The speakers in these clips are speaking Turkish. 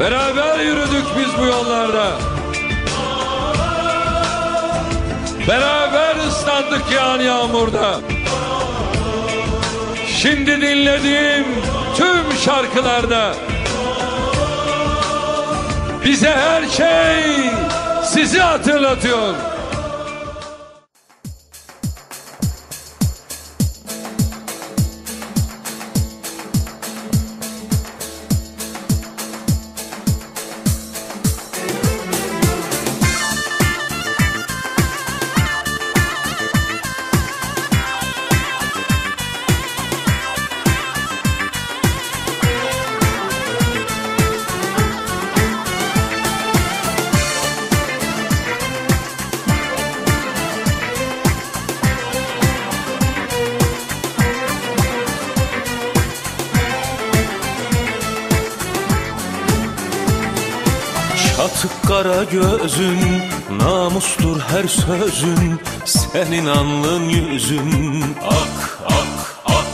Beraber yürüdük biz bu yollarda. Beraber ıslandık yağan yağmurda. Şimdi dinlediğim tüm şarkılarda bize her şey sizi hatırlatıyor. Çatık kara gözün Namustur her sözün Senin alnın yüzün. Ak ak ak.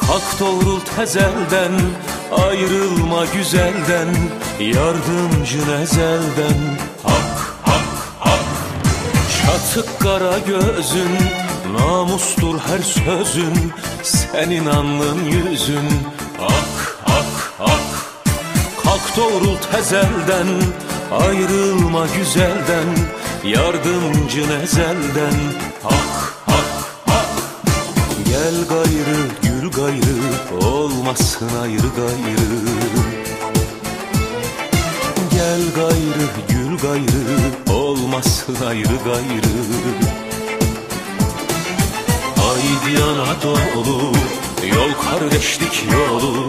Kalk doğrul tezelden Ayrılma güzelden Yardımcın ezelden Ak ak ak. Çatık kara gözün Namustur her sözün Senin alnın yüzün. Ak Kalk doğrul tezelden Ayrılma güzelden Yardımcın ezelden Hak hak hak Gel gayrı gül gayrı Olmasın ayrı gayrı. Gel gayrı gül gayrı Olmasın ayrı gayrı. Haydi Anadolu Yol kardeşlik yolu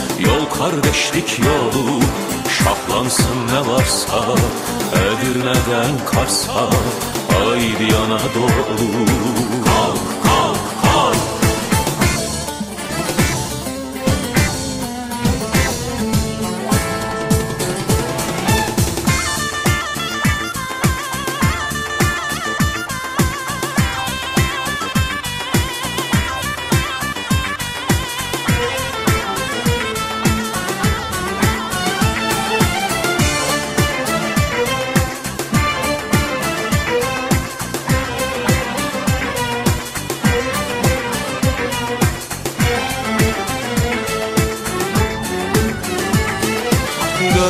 Yol kardeşlik yolu Şahlansın ne varsa Edirne'den Kars'a Haydi Anadolu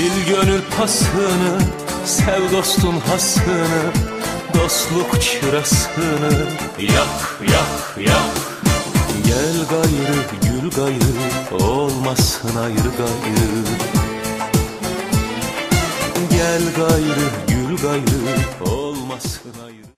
Sil gönül pasını Sev dostun hasını Dostluk çırasını. Yak yak yak. Gel gayrı gül gayrı Olmasın ayrı gayrı. Gel gayrı gül gayrı Olmasın ayrı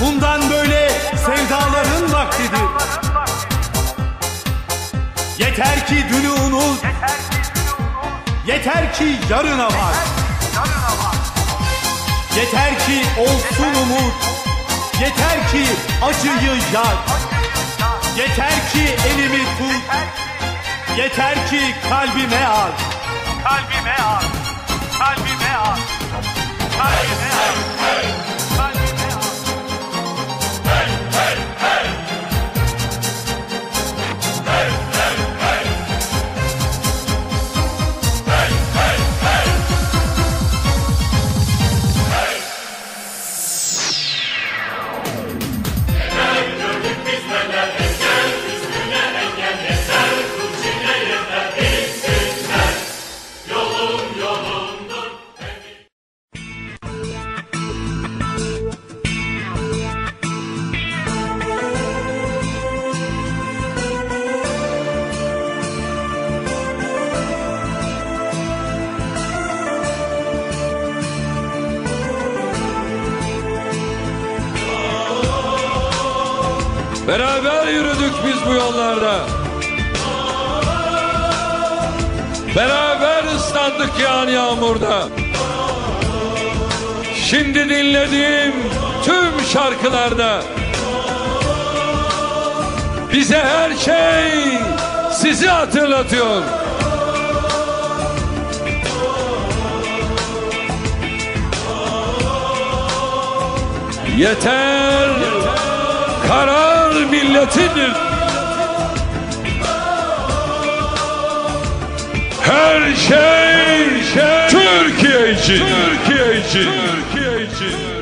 Bundan böyle sevdaların vaktidir. Yeter ki dünü unut. Yeter ki yarına bak. Yeter ki olsun umut. Yeter ki acıyı yak. Yeter ki elimi tut. Yeter ki kalbime aç. Kalbime al. Kalbime al. Kalbime al. Kalbime al. Beraber yürüdük biz bu yollarda. Beraber ıslandık yağan yağmurda. Şimdi dinlediğim tüm şarkılarda bize her şey sizi hatırlatıyor. Yeter, karar milletidir. Her şey, için. Türkiye için. Türkiye için. Türkiye için.